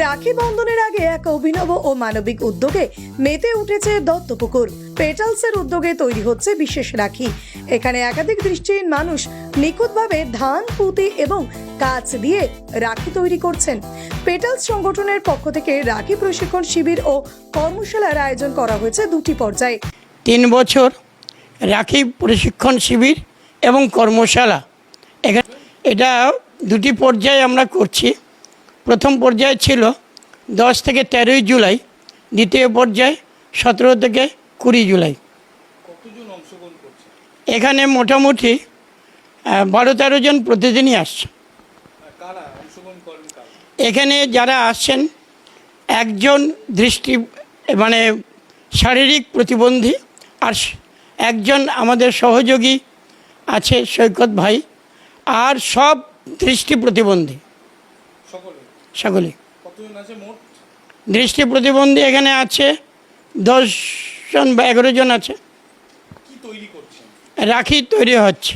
রাখি বন্ধনের আগে এক অভিনব ও মানবিক উদ্যোগে মেতে উঠেছে দত্তপুকুর। পেটালসের উদ্যোগে তৈরি হচ্ছে বিশেষ রাখি। এখানে একাধিক দৃষ্টিহীন মানুষ নিখুঁতভাবে ধান, পুঁতি এবং কাজ দিয়ে রাখি তৈরি করছেন। পেটালস সংগঠনের পক্ষ থেকে রাখি প্রশিক্ষণ শিবির ও কর্মশালার আয়োজন করা হয়েছে দুটি পর্যায়ে। তিন বছর রাখি প্রশিক্ষণ শিবির এবং কর্মশালা। এখানে এটা দুটি পর্যায়ে আমরা করছি। প্রথম পর্যায়ে ছিল দশ থেকে তেরোই জুলাই দ্বিতীয় পর্যায়ে সতেরো থেকে কুড়ি জুলাই। এখানে মোটামুটি বারো তেরো জন প্রতিদিনই আসছে। এখানে যারা আসছেন একজন দৃষ্টি মানে শারীরিক প্রতিবন্ধী আর একজন আমাদের সহযোগী আছে সৈকত ভাই আর সব দৃষ্টি প্রতিবন্ধী। সকলে। দৃষ্টি প্রতিবন্ধী এখানে আছে দশজন বা এগারো জন আছে রাখি তৈরি হচ্ছে।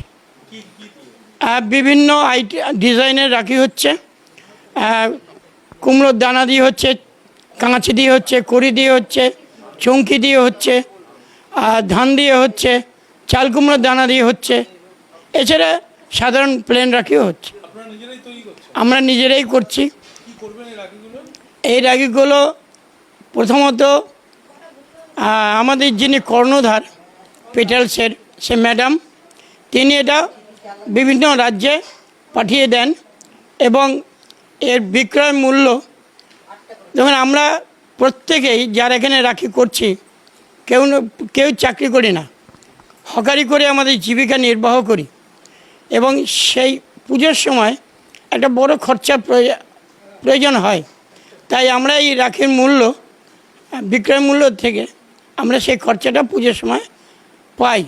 বিভিন্ন আইটি ডিজাইনের রাখি হচ্ছে। কুমড়োর দানা দিয়ে হচ্ছে কাঁচি দিয়ে হচ্ছে কড়ি দিয়ে হচ্ছে চৌকি দিয়ে হচ্ছে আর ধান দিয়ে হচ্ছে চাল কুমড়োর দানা দিয়ে হচ্ছে। এছাড়া সাধারণ প্লেন রাখিও হচ্ছে। আমরা নিজেরাই করছি। এই রাখিগুলো প্রথমত আমাদের যিনি কর্ণধার পেটালসের সে ম্যাডাম, তিনি এটা বিভিন্ন রাজ্যে পাঠিয়ে দেন এবং এর বিক্রয় মূল্য যেমন আমরা প্রত্যেকেই যারা এখানে রাখি করছি, কেউ কেউ চাকরি করি না। হকারি করে আমাদের জীবিকা নির্বাহ করি এবং সেই পুজোর সময় একটা বড় খরচার প্রয়োজন- হয়। তাই আমরা এই রাখির মূল্য, বিক্রয় মূল্য থেকে আমরা সেই খরচাটা পুজোর সময় পাই।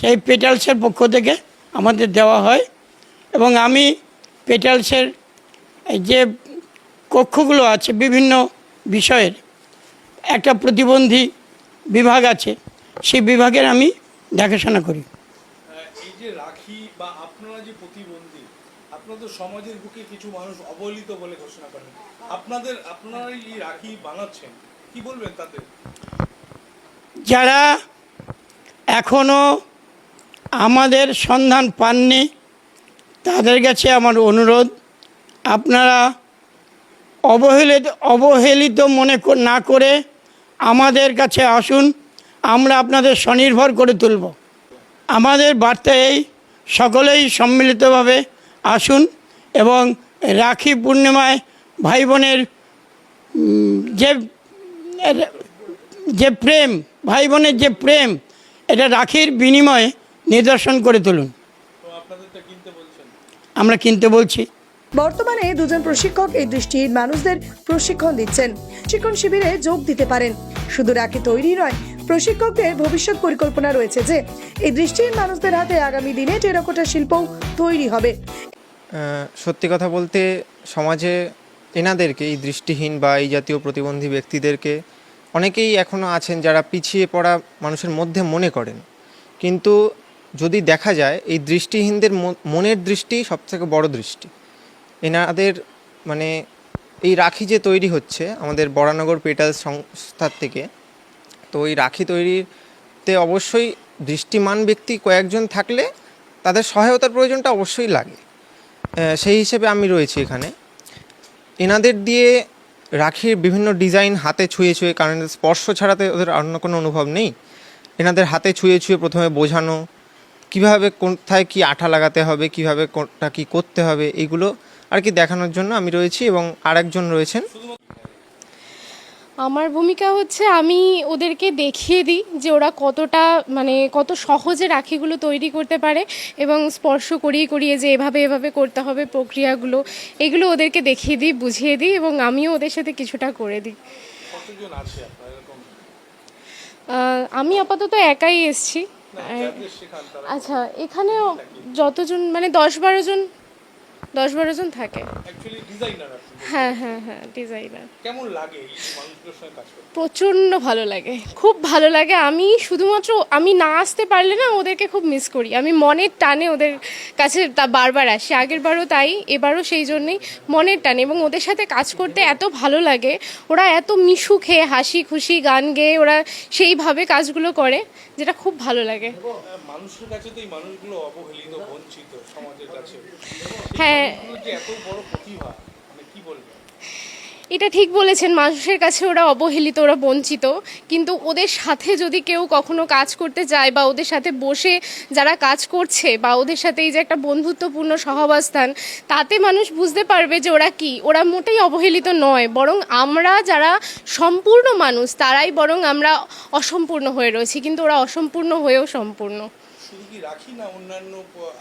সেই পেটালসের পক্ষ থেকে আমাদের দেওয়া হয় এবং আমি পেটালসের যে কক্ষগুলো আছে বিভিন্ন বিষয়ের, একটা প্রতিবন্ধী বিভাগ আছে, সেই বিভাগের আমি দেখাশোনা করি। রাখি বা আপনাদের সমাজের বুকে কিছু মানুষ অবহেলিত বলে ঘোষণা করেন। আপনাদের, আপনারা এই রাখি বানাচ্ছেন, কি বলবেন তাদের যারা এখনও আমাদের সন্ধান পাননি, তাদের কাছে আমার অনুরোধ, আপনারা অবহেলিত অবহেলিত মনে না করে আমাদের কাছে আসুন, আমরা আপনাদের স্বনির্ভর করে তুলব। আমাদের বার্তা এই সকলেই সম্মিলিতভাবে আসুন এবং রাখি পূর্ণিমায় ভাই বোনের যে যে প্রেম ভাই বোনের যে প্রেম, এটা রাখির বিনিময়ে নিদর্শন করে তুলুন। আমরা কিনতে বলছি। বর্তমানে দুজন প্রশিক্ষক এই দৃষ্টিহীন মানুষদের প্রশিক্ষণ দিচ্ছেন। প্রশিক্ষণ শিবিরে যোগ দিতে পারেন। শুধু রাখি তৈরি নয়, প্রশিক্ষকদের ভবিষ্যৎ পরিকল্পনা রয়েছে যে, এই দৃষ্টিহীন মানুষদের হাতে আগামী দিনে টেরাকোটা শিল্পও তৈরি হবে। সত্যি কথা বলতে সমাজে এনাদেরকে, এই দৃষ্টিহীন বা এই জাতীয় প্রতিবন্ধী ব্যক্তিদেরকে অনেকেই এখনও আছেন যারা পিছিয়ে পড়া মানুষের মধ্যে মনে করেন। কিন্তু যদি দেখা যায়, এই দৃষ্টিহীনদের মন- মনের দৃষ্টি সবথেকে বড় দৃষ্টি। এনাদের মানে এই রাখি যে তৈরি হচ্ছে আমাদের বরানগর পেটাল সংস্থার থেকে, তো এই রাখি তৈরিতে অবশ্যই দৃষ্টিমান ব্যক্তি কয়েকজন থাকলে তাদের সহায়তার প্রয়োজনটা অবশ্যই লাগে। সেই হিসেবে আমি রয়েছি এখানে। এনাদের দিয়ে রাখির বিভিন্ন ডিজাইন হাতে ছুঁয়ে ছুঁয়ে, কারণ স্পর্শ ছাড়াতে ওদের অন্য কোনো অনুভব নেই। এনাদের হাতে ছুঁয়ে ছুঁয়ে প্রথমে বোঝানো, কীভাবে কোথায় কি আঠা লাগাতে হবে, কীভাবে কোনটা কী করতে হবে এইগুলো আর কি দেখানোর জন্য আমি রয়েছি এবং আরেকজন রয়েছেন। আমার ভূমিকা হচ্ছে আমি ওদেরকে দেখিয়ে দিই যে ওরা কতটা মানে কত সহজে রাখিগুলো তৈরি করতে পারে এবং স্পর্শ করিয়ে করিয়ে যে এভাবে এভাবে করতে হবে প্রক্রিয়াগুলো এগুলো ওদেরকে দেখিয়ে দিই বুঝিয়ে দিই এবং আমিও ওদের সাথে কিছুটা করে দিই। আমি আপাতত একাই এসছি। আচ্ছা এখানে যতজন মানে দশ বারো জন দশ বারো জন থাকে। হ্যাঁ হ্যাঁ হ্যাঁ ডিজাইনার কেমন লাগে প্রচণ্ড ভালো লাগে। খুব ভালো লাগে। আমি শুধুমাত্র আমি না আসতে পারলে না ওদেরকে খুব মিস করি। আমি মনের টানে ওদের কাছে তা বারবার আসি। আগের বারও তাই এবারও সেই জন্যই মনের টানে। এবং ওদের সাথে কাজ করতে এত ভালো লাগে। ওরা এত মিশু খেয়ে হাসি খুশি গান গেয়ে ওরা সেইভাবে কাজগুলো করে যেটা খুব ভালো লাগে। মানুষের কাছে তো এই মানুষগুলো অবহেলিত বঞ্চিত সমাজের কাছে। হ্যাঁ এটা ঠিক বলেছেন, মানুষের কাছে ওরা অবহেলিত, ওরা বঞ্চিত। কিন্তু ওদের সাথে যদি কেউ কখনো কাজ করতে চায় বা ওদের সাথে বসে যারা কাজ করছে বা ওদের সাথে এই যে একটা বন্ধুত্বপূর্ণ সহাবস্থান, তাতে মানুষ বুঝতে পারবে যে ওরা কি? ওরা মোটেই অবহেলিত নয়, বরং আমরা যারা সম্পূর্ণ মানুষ, তারাই বরং আমরা অসম্পূর্ণ হয়ে রয়েছি। কিন্তু ওরা অসম্পূর্ণ হয়েও সম্পূর্ণ। শুধু কি রাখি না অন্যান্য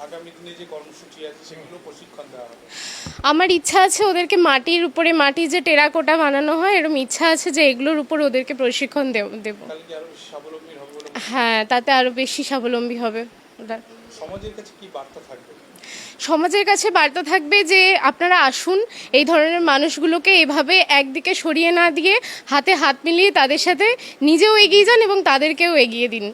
আগামী দিনে যে কর্মসূচি আছে সেগুলো প্রশিক্ষণ দেওয়া হবে? আমার ইচ্ছা আছে ওদেরকে মাটির উপরে মাটি যে টেরাকোটা বানানো হয় এরকম ইচ্ছা আছে যে এগুলোর উপর ওদেরকে প্রশিক্ষণ দেব- হ্যাঁ? তাতে আরও বেশি স্বাবলম্বী হবে ওরা। সমাজের কাছে কি বার্তা থাকবে? সমাজের কাছে বার্তা থাকবে যে আপনারা আসুন এই ধরনের মানুষগুলোকে এভাবে একদিকে সরিয়ে না দিয়ে হাতে হাত মিলিয়ে তাদের সাথে নিজেও এগিয়ে যান এবং তাদেরকেও এগিয়ে দিন।